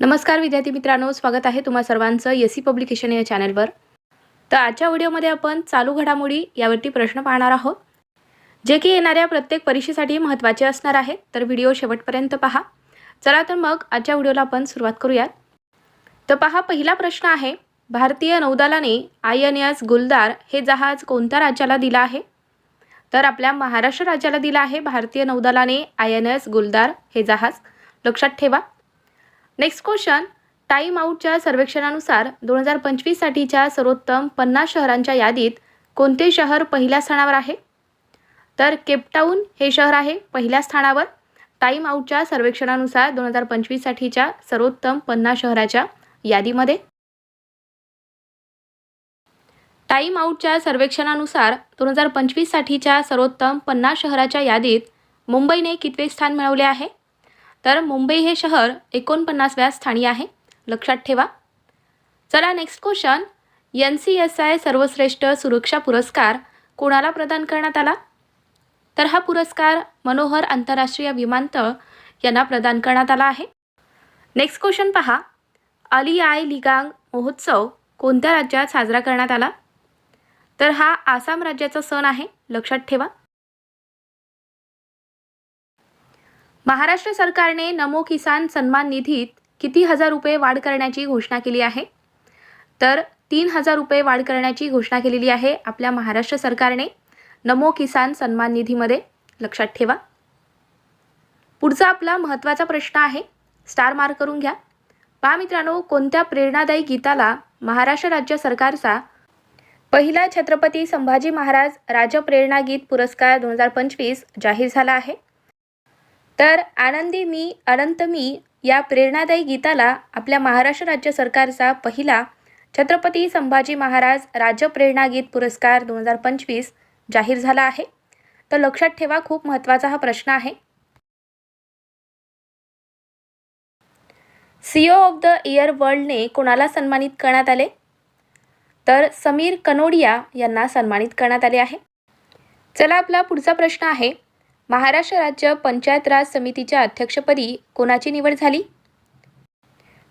नमस्कार विद्यार्थी मित्रांनो स्वागत आहे तुम्हा सर्वांचं एस सी पब्लिकेशन या चॅनलवर. तर आजच्या व्हिडिओमध्ये आपण चालू घडामोडी यावरती प्रश्न पाहणार आहोत. जे की येणाऱ्या प्रत्येक परीक्षेसाठी महत्त्वाचे असणार आहेत तर व्हिडिओ शेवटपर्यंत पहा. चला तर मग आजच्या व्हिडिओला आपण सुरुवात करूयात. तर पहा पहिला प्रश्न आहे भारतीय नौदलाने आय एन एस गुलदार हे जहाज कोणत्या राज्याला दिलं आहे? तर आपल्या महाराष्ट्र राज्याला दिलं आहे भारतीय नौदलाने आय एन एस गुलदार हे जहाज. लक्षात ठेवा. नेक्स्ट क्वेश्चन टाईम आऊटच्या सर्वेक्षणानुसार दोन हजार पंचवीससाठीच्या सर्वोत्तम पन्नास शहरांच्या यादीत कोणते शहर पहिल्या स्थानावर आहे? तर केपटाऊन हे शहर आहे पहिल्या स्थानावर. टाईम आऊटच्या सर्वेक्षणानुसार दोन हजार पंचवीससाठीच्या सर्वोत्तम पन्नास शहराच्या यादीमध्ये. टाईम आऊटच्या सर्वेक्षणानुसार दोन हजार पंचवीससाठीच्या सर्वोत्तम पन्नास शहराच्या यादीत मुंबईने कितवे स्थान मिळवले आहे? तर मुंबई हे शहर एकोणपन्नासव्या स्थानी आहे. लक्षात ठेवा. चला next question N C S I सर्वश्रेष्ठ सुरक्षा पुरस्कार कोणाला प्रदान करण्यात आला? तर हा पुरस्कार मनोहर आंतरराष्ट्रीय विमानतळ यांना प्रदान करण्यात आला आहे. नेक्स्ट क्वेश्चन पहा. अली आय लिगांग महोत्सव कोणत्या राज्यात साजरा करण्यात आला? तर हा आसाम राज्याचा सण आहे. लक्षात ठेवा. महाराष्ट्र सरकारने नमो किसान सन्मान निधीत किती हजार रुपये वाढ करण्याची घोषणा केली आहे? तर तीन हजार रुपये वाढ करण्याची घोषणा केलेली आहे आपल्या महाराष्ट्र सरकारने नमो किसान सन्मान निधीमध्ये. लक्षात ठेवा. पुढचा आपला महत्त्वाचा प्रश्न आहे. स्टार मार्क करून घ्या. पहा मित्रांनो कोणत्या प्रेरणादायी गीताला महाराष्ट्र राज्य सरकारचा पहिला छत्रपती संभाजी महाराज राज्य प्रेरणा गीत पुरस्कार दोन हजार पंचवीस जाहीर झाला आहे? तर आनंदी मी अनंत मी या प्रेरणादायी गीताला आपल्या महाराष्ट्र राज्य सरकारचा पहिला छत्रपती संभाजी महाराज राज्य प्रेरणा गीत पुरस्कार दोन हजार पंचवीस जाहीर झाला आहे. तर लक्षात ठेवा खूप महत्त्वाचा हा प्रश्न आहे. सीओ ऑफ द इयर वर्ल्डने कोणाला सन्मानित करण्यात आले? तर समीर कनोडिया यांना सन्मानित करण्यात आले आहे. चला आपला पुढचा प्रश्न आहे. महाराष्ट्र राज्य पंचायत राज समितीच्या अध्यक्षपदी कोणाची निवड झाली?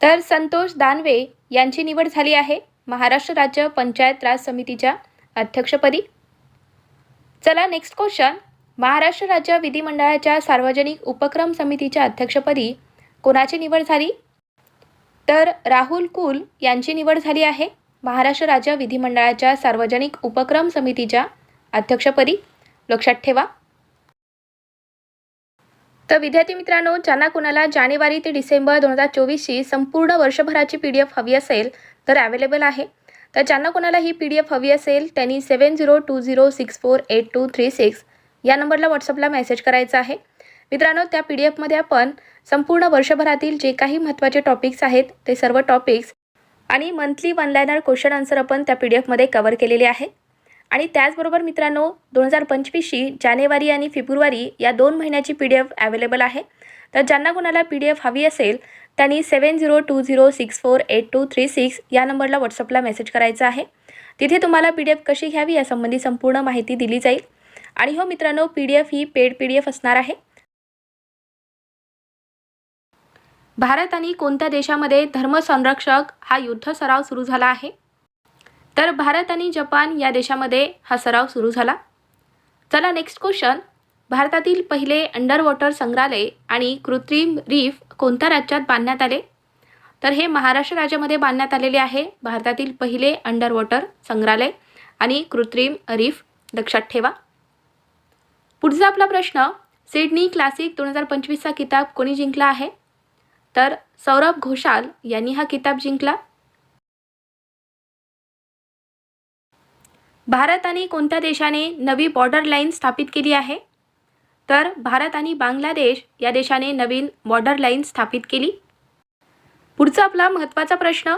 तर संतोष दानवे यांची निवड झाली आहे महाराष्ट्र राज्य पंचायत राज समितीच्या अध्यक्षपदी. चला नेक्स्ट क्वेश्चन महाराष्ट्र राज्य विधिमंडळाच्या सार्वजनिक उपक्रम समितीच्या अध्यक्षपदी कोणाची निवड झाली? तर राहुल कुल यांची निवड झाली आहे महाराष्ट्र राज्य विधिमंडळाच्या सार्वजनिक उपक्रम समितीच्या अध्यक्षपदी. लक्षात ठेवा. तर विद्यार्थी मित्रांनो ज्यांना कोणाला जानेवारी ते डिसेंबर दोन हजार चोवीसची संपूर्ण वर्षभराची पी डी एफ हवी असेल तर अवेलेबल आहे. तर ज्यांना कोणाला ही पी डी एफ हवी असेल त्यांनी seven zero two zero six four eight two three six या नंबरला व्हॉट्सअपला मेसेज करायचा आहे. मित्रांनो त्या पी डी एफमध्ये आपण संपूर्ण वर्षभरातील जे काही महत्त्वाचे टॉपिक्स आहेत ते सर्व टॉपिक्स आणि monthly one liner question answer आपण त्या पी डी एफमध्ये कवर केलेले आहे. आणि त्याचबरोबर मित्रांनो दोन हजार पंचवीसची जानेवारी आणि फेब्रुवारी या दोन महिन्याची पी डी एफ अवेलेबल आहे. तर ज्यांना कोणाला पी डी एफ हवी असेल त्यांनी seven zero two zero six four eight two three six या नंबरला व्हॉट्सअपला मेसेज करायचा आहे. तिथे तुम्हाला पी डी एफ कशी घ्यावी यासंबंधी संपूर्ण माहिती दिली जाईल. आणि हो मित्रांनो पी डी एफ ही पेड पी डी एफ असणार आहे. भारत आणि कोणत्या देशामध्ये धर्मसंरक्षक हा युद्ध सराव सुरू झाला आहे? तर भारत आणि जपान या देशामध्ये हा सराव सुरू झाला. चला नेक्स्ट क्वेश्चन भारतातील पहिले अंडर वॉटर संग्रहालय आणि कृत्रिम रीफ कोणत्या राज्यात बांधण्यात आले? तर हे महाराष्ट्र राज्यामध्ये बांधण्यात आलेले आहे. भारतातील पहिले अंडर वॉटर संग्रहालय आणि कृत्रिम रीफ लक्षात ठेवा. पुढचा आपला प्रश्न सिडनी क्लासिक दोन हजार पंचवीसचा किताब कोणी जिंकला आहे? तर सौरभ घोषाल यांनी हा किताब जिंकला. भारत आणि कोणत्या देशाने नवी बॉर्डर लाईन स्थापित केली आहे? तर भारत आणि बांगलादेश या देशाने नवीन बॉर्डर लाईन स्थापित केली. पुढचा आपला महत्त्वाचा प्रश्न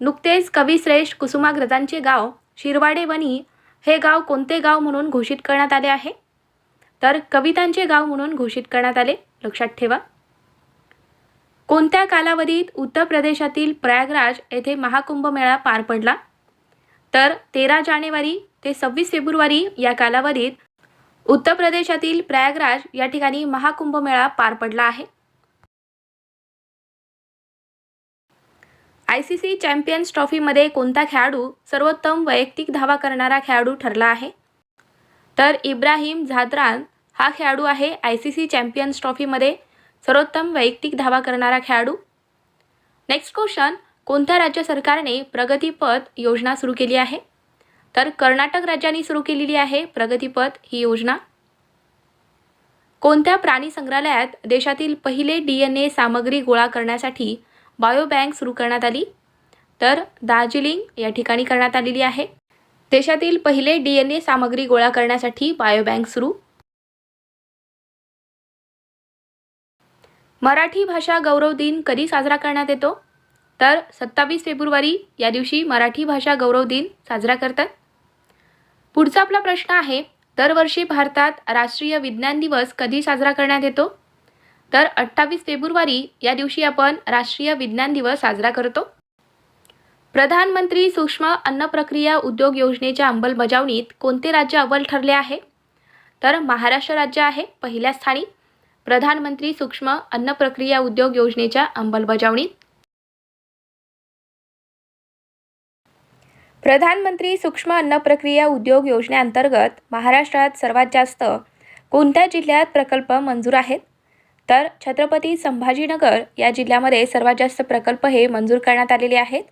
नुकतेच कविश्रेष्ठ कुसुमाग्रजांचे गाव शिरवाडे वनी हे गाव कोणते गाव म्हणून घोषित करण्यात आले आहे? तर कवितांचे गाव म्हणून घोषित करण्यात आले लक्षात ठेवा. कोणत्या कालावधीत उत्तर प्रदेशातील प्रयागराज येथे महाकुंभ मेळा पार पडला? तर तेरा जानेवारी ते सव्वीस फेब्रुवारी या कालावधीत उत्तर प्रदेशातील प्रयागराज या ठिकाणी महाकुंभमेळा पार पडला आहे. आय सी सी चॅम्पियन्स ट्रॉफीमध्ये कोणता खेळाडू सर्वोत्तम वैयक्तिक धावा करणारा खेळाडू ठरला आहे? तर इब्राहिम झाद्रान हा खेळाडू आहे आय सी सी चॅम्पियन्स ट्रॉफीमध्ये सर्वोत्तम वैयक्तिक धावा करणारा खेळाडू. नेक्स्ट क्वेश्चन कोणत्या राज्य सरकारने प्रगतीपथ योजना सुरू केली आहे? तर कर्नाटक राज्याने सुरू केलेली आहे प्रगतीपथ ही योजना. कोणत्या प्राणी संग्रहालयात देशातील पहिले डी एन ए सामग्री गोळा करण्यासाठी बायोबँक सुरू करण्यात आली? तर दार्जिलिंग या ठिकाणी करण्यात आलेली आहे. देशातील पहिले डी एन ए सामग्री गोळा करण्यासाठी बायोबँक सुरू. मराठी भाषा गौरव दिन कधी साजरा करण्यात येतो? तर सत्तावीस फेब्रुवारी या दिवशी मराठी भाषा गौरव दिन साजरा करतात. पुढचा आपला प्रश्न आहे दरवर्षी भारतात राष्ट्रीय विज्ञान दिवस कधी साजरा करण्यात येतो? तर अठ्ठावीस फेब्रुवारी या दिवशी आपण राष्ट्रीय विज्ञान दिवस साजरा करतो. प्रधानमंत्री सूक्ष्म अन्न प्रक्रिया उद्योग योजनेच्या अंमलबजावणीत कोणते राज्य अव्वल ठरले आहे? तर महाराष्ट्र राज्य आहे पहिल्या स्थानी. प्रधानमंत्री सूक्ष्म अन्न प्रक्रिया उद्योग योजनेच्या अंमलबजावणीत प्रधानमंत्री सूक्ष्म अन्न प्रक्रिया उद्योग योजनेअंतर्गत महाराष्ट्रात सर्वात जास्त कोणत्या जिल्ह्यात प्रकल्प मंजूर आहेत? तर छत्रपती संभाजीनगर या जिल्ह्यामध्ये सर्वात जास्त प्रकल्प हे मंजूर करण्यात आलेले आहेत.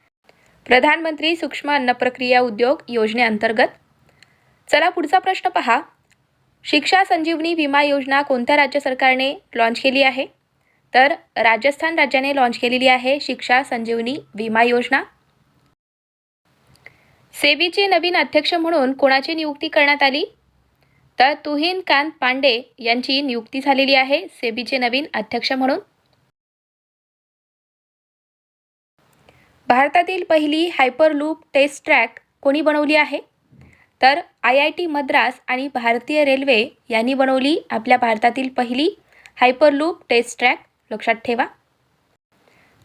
प्रधानमंत्री सूक्ष्म अन्न प्रक्रिया उद्योग योजनेअंतर्गत चला पुढचा प्रश्न पहा. शिक्षा संजीवनी विमा योजना कोणत्या राज्य सरकारने लॉन्च केली आहे? तर राजस्थान राज्याने लॉन्च केलेली आहे शिक्षा संजीवनी विमा योजना. सेबीचे नवीन अध्यक्ष म्हणून कोणाची नियुक्ती करण्यात आली? तर तुहिन कांत पांडे यांची नियुक्ती झालेली आहे सेबीचे नवीन अध्यक्ष म्हणून. भारतातील पहिली हायपरलूप टेस्ट ट्रॅक कोणी बनवली आहे? तर आय आय टी मद्रास आणि भारतीय रेल्वे यांनी बनवली आपल्या भारतातील पहिली हायपरलूप टेस्ट ट्रॅक. लक्षात ठेवा.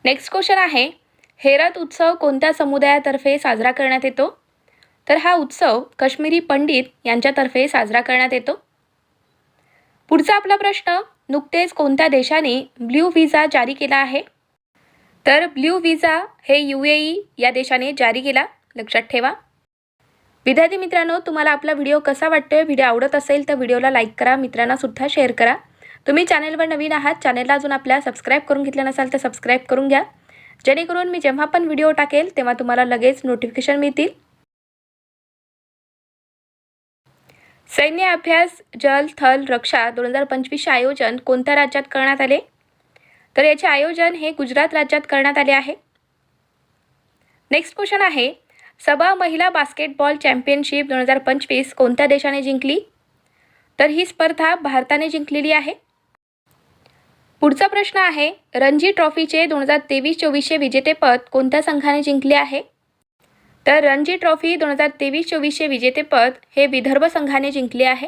नेक्स्ट क्वेश्चन आहे हेरत उत्सव कोणत्या समुदायातर्फे साजरा करण्यात येतो? तर हा उत्सव काश्मीरी पंडित यांच्यातर्फे साजरा करण्यात येतो. पुढचा आपला प्रश्न नुकतेच कोणत्या देशाने ब्ल्यू व्हिसा जारी केला आहे? तर ब्ल्यू व्हिसा हे यू ए ई या देशाने जारी केला. लक्षात ठेवा. विद्यार्थी मित्रांनो तुम्हाला आपला व्हिडिओ कसा वाटतोय व्हिडिओ आवडत असेल तर व्हिडिओला लाईक करा मित्रांना सुद्धा शेअर करा. तुम्ही चॅनेलवर नवीन आहात चॅनेलला अजून आपल्या सबस्क्राईब करून घेतलं नसाल तर सबस्क्राईब करून घ्या. जेणेकरून मी जेव्हा पण व्हिडिओ टाकेल तेव्हा तुम्हाला लगेच नोटिफिकेशन मिळतील. सैन्य अभ्यास जल थल रक्षा दोन हजार पंचवीसचे आयोजन कोणत्या राज्यात करण्यात आले? तर याचे आयोजन हे गुजरात राज्यात करण्यात आले आहे. नेक्स्ट क्वेश्चन आहे सबा महिला बास्केटबॉल चॅम्पियनशिप दोन हजार पंचवीस कोणत्या देशाने जिंकली? तर ही स्पर्धा भारताने जिंकलेली आहे. पुढचा प्रश्न आहे रणजी ट्रॉफीचे दोन हजार तेवीस चोवीसचे विजेतेपद कोणत्या संघाने जिंकले आहे? तर रणजी ट्रॉफी दोन हजार तेवीस चोवीसचे विजेतेपद हे विदर्भ संघाने जिंकले आहे.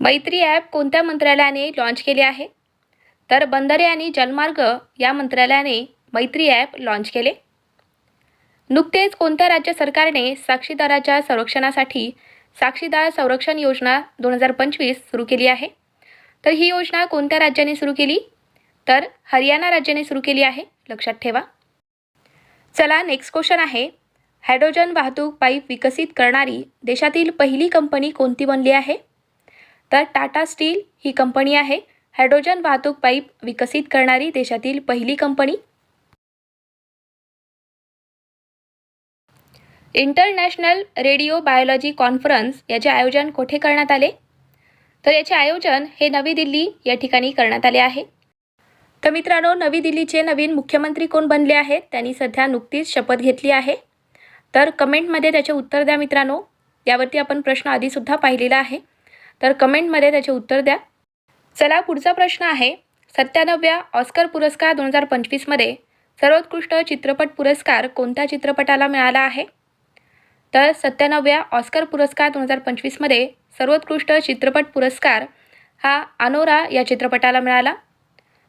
मैत्री ॲप कोणत्या मंत्रालयाने लॉन्च केले आहे? तर बंदरे आणि जलमार्ग या मंत्रालयाने मैत्री ॲप लॉन्च केले. नुकतेच कोणत्या राज्य सरकारने साक्षीदाराच्या संरक्षणासाठी साक्षीदार संरक्षण योजना दोन हजार पंचवीस सुरू केली आहे? तर ही योजना कोणत्या राज्याने सुरू केली? तर हरियाणा राज्याने सुरू केली आहे लक्षात ठेवा. चला नेक्स्ट क्वेश्चन आहे. हायड्रोजन वाहतूक पाईप विकसित करणारी देशातील पहिली कंपनी कोणती बनली आहे? तर टाटा स्टील ही कंपनी आहे. हायड्रोजन वाहतूक पाईप विकसित करणारी देशातील पहिली company international radio biology conference याचे आयोजन कोठे करण्यात आले? तर याचे आयोजन हे नवी दिल्ली या ठिकाणी करण्यात आले आहे. तर मित्रांनो नवी दिल्लीचे नवीन मुख्यमंत्री कोण बनले आहेत? त्यांनी सध्या नुकतीच शपथ घेतली आहे. तर कमेंटमध्ये त्याचे उत्तर द्या मित्रांनो. यावरती आपण प्रश्न आधीसुद्धा पाहिलेला आहे. तर कमेंटमध्ये त्याचे उत्तर द्या. चला पुढचा प्रश्न आहे. सत्त्याण्णव्या ऑस्कर पुरस्कार दोन हजार पंचवीसमध्ये सर्वोत्कृष्ट चित्रपट पुरस्कार कोणत्या चित्रपटाला मिळाला आहे? तर सत्त्याण्णव्या ऑस्कर पुरस्कार दोन हजार पंचवीसमध्ये सर्वोत्कृष्ट चित्रपट पुरस्कार हा अनोरा या चित्रपटाला मिळाला.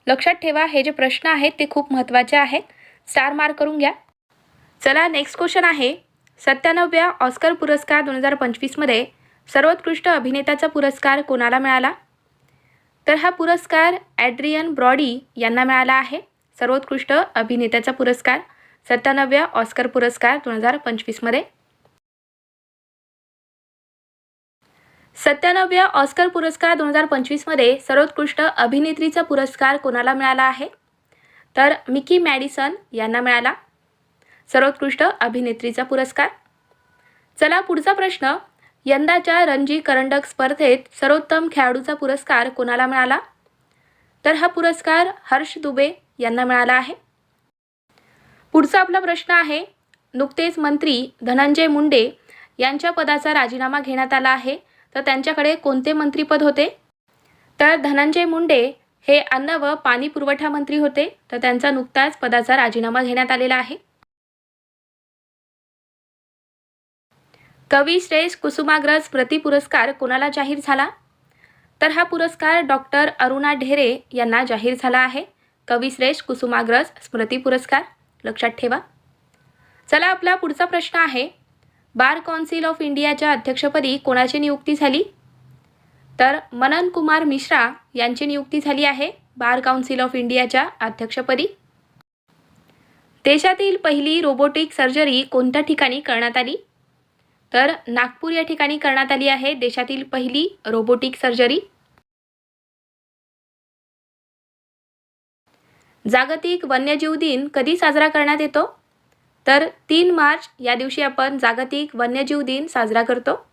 लक्षात ठेवा हे जे प्रश्न आहेत ते खूप महत्त्वाचे आहेत. स्टार मार्क करून घ्या. चला नेक्स्ट क्वेश्चन आहे. सत्त्याण्णव्या ऑस्कर पुरस्कार दोन हजार पंचवीसमध्ये सर्वोत्कृष्ट अभिनेताचा पुरस्कार कोणाला मिळाला? तर हा पुरस्कार ॲड्रियन ब्रॉडी यांना मिळाला आहे. सर्वोत्कृष्ट अभिनेत्याचा पुरस्कार सत्त्याण्णव्या ऑस्कर पुरस्कार दोन हजार पंचवीसमध्ये सत्त्याण्णव्या ऑस्कर पुरस्कार दोन हजार पंचवीसमध्ये सर्वोत्कृष्ट अभिनेत्रीचा पुरस्कार कोणाला मिळाला आहे? तर मिकी मॅडिसन यांना मिळाला. सर्वोत्कृष्ट अभिनेत्रीचा पुरस्कार. चला पुढचा प्रश्न. यंदाच्या रणजी करंडक स्पर्धेत सर्वोत्तम खेळाडूचा पुरस्कार कोणाला मिळाला? तर हा पुरस्कार हर्ष दुबे यांना मिळाला आहे. पुढचा आपला प्रश्न आहे. नुकतेच मंत्री धनंजय मुंडे यांच्या पदाचा राजीनामा घेण्यात आला आहे. तर त्यांच्याकडे कोणते मंत्रीपद होते? तर धनंजय मुंडे हे अन्न व पाणी पुरवठा मंत्री होते. तर त्यांचा नुकताच पदाचा राजीनामा घेण्यात आलेला आहे. कवी श्रेष्ठ कुसुमाग्रज स्मृती पुरस्कार कोणाला जाहीर झाला? तर हा पुरस्कार डॉक्टर अरुणा ढेरे यांना जाहीर झाला आहे. कविश्रेष्ठ कुसुमाग्रज स्मृती पुरस्कार. लक्षात ठेवा. चला आपला पुढचा प्रश्न आहे. बार कौन्सिल ऑफ इंडियाच्या अध्यक्षपदी कोणाची नियुक्ती झाली? तर मनन कुमार मिश्रा यांची नियुक्ती झाली आहे बार काउन्सिल ऑफ इंडियाच्या अध्यक्षपदी. देशातील पहिली रोबोटिक सर्जरी कोणत्या ठिकाणी करण्यात आली? तर नागपूर या ठिकाणी करण्यात आली आहे देशातील पहिली रोबोटिक सर्जरी. जागतिक वन्यजीव दिन कधी साजरा करण्यात येतो? तर तीन मार्च या दिवशी आपण जागतिक वन्यजीव दिन साजरा करतो.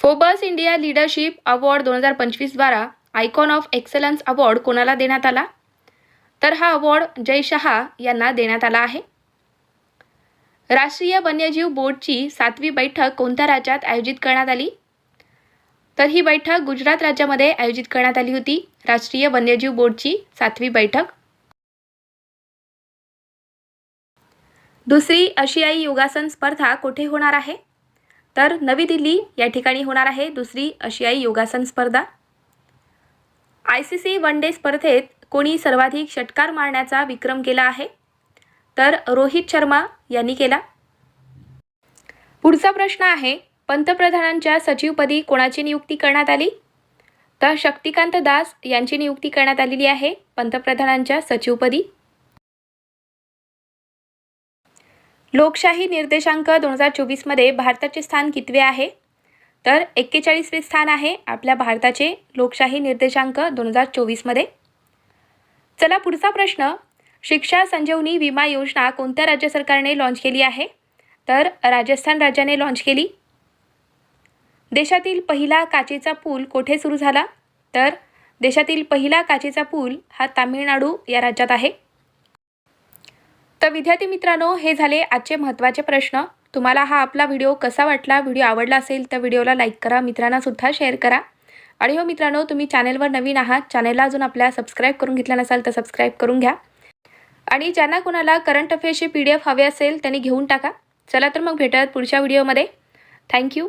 फोबस इंडिया लीडरशिप अवॉर्ड दोन हजार पंचवीसद्वारा आयकॉन ऑफ एक्सलन्स अवॉर्ड कोणाला देण्यात आला? तर हा अवॉर्ड जय शहा यांना देण्यात आला आहे. राष्ट्रीय वन्यजीव बोर्डची सातवी बैठक कोणत्या राज्यात आयोजित करण्यात आली? तर ही बैठक गुजरात राज्यामध्ये आयोजित करण्यात आली होती. राष्ट्रीय वन्यजीव बोर्डची सातवी बैठक. दुसरी आशियाई योगासन स्पर्धा कुठे होणार आहे? तर नवी दिल्ली या ठिकाणी होणार आहे दुसरी आशियाई योगासन स्पर्धा. I C C one day स्पर्धेत कोणी सर्वाधिक षटकार मारण्याचा विक्रम केला आहे? तर रोहित शर्मा यांनी केला. पुढचा प्रश्न आहे पंतप्रधानांच्या सचिवपदी कोणाची नियुक्ती करण्यात आली? तर शक्तिकांत दास यांची नियुक्ती करण्यात आलेली आहे पंतप्रधानांच्या सचिवपदी. लोकशाही निर्देशांक दोन हजार चोवीसमध्ये भारताचे स्थान कितवे आहे? तर एक्केचाळीसवे स्थान आहे आपल्या भारताचे लोकशाही निर्देशांक दोन हजार चोवीसमध्ये. चला पुढचा प्रश्न. शिक्षा संजीवनी विमा योजना कोणत्या राज्य सरकारने लॉन्च केली आहे? तर राजस्थान राज्याने लॉन्च केली. देशातील पहिला काचेचा पूल कोठे सुरू झाला? तर देशातील पहिला काचेचा पूल हा तामिळनाडू या राज्यात आहे. तर विद्यार्थी मित्रांनो हे झाले आजचे महत्त्वाचे प्रश्न. तुम्हाला हा आपला व्हिडिओ कसा वाटला व्हिडिओ आवडला असेल तर व्हिडिओला लाईक करा मित्रांनासुद्धा शेअर करा. आणि हो मित्रांनो तुम्ही चॅनेलवर नवीन आहात चॅनेलला अजून आपल्या सबस्क्राईब करून घेतला नसाल तर सबस्क्राईब करून घ्या. आणि ज्यांना कोणाला करंट अफेअर्सचे पी डी एफ हवे असेल त्यांनी घेऊन टाका. चला तर मग भेटत पुढच्या व्हिडिओमध्ये. थँक्यू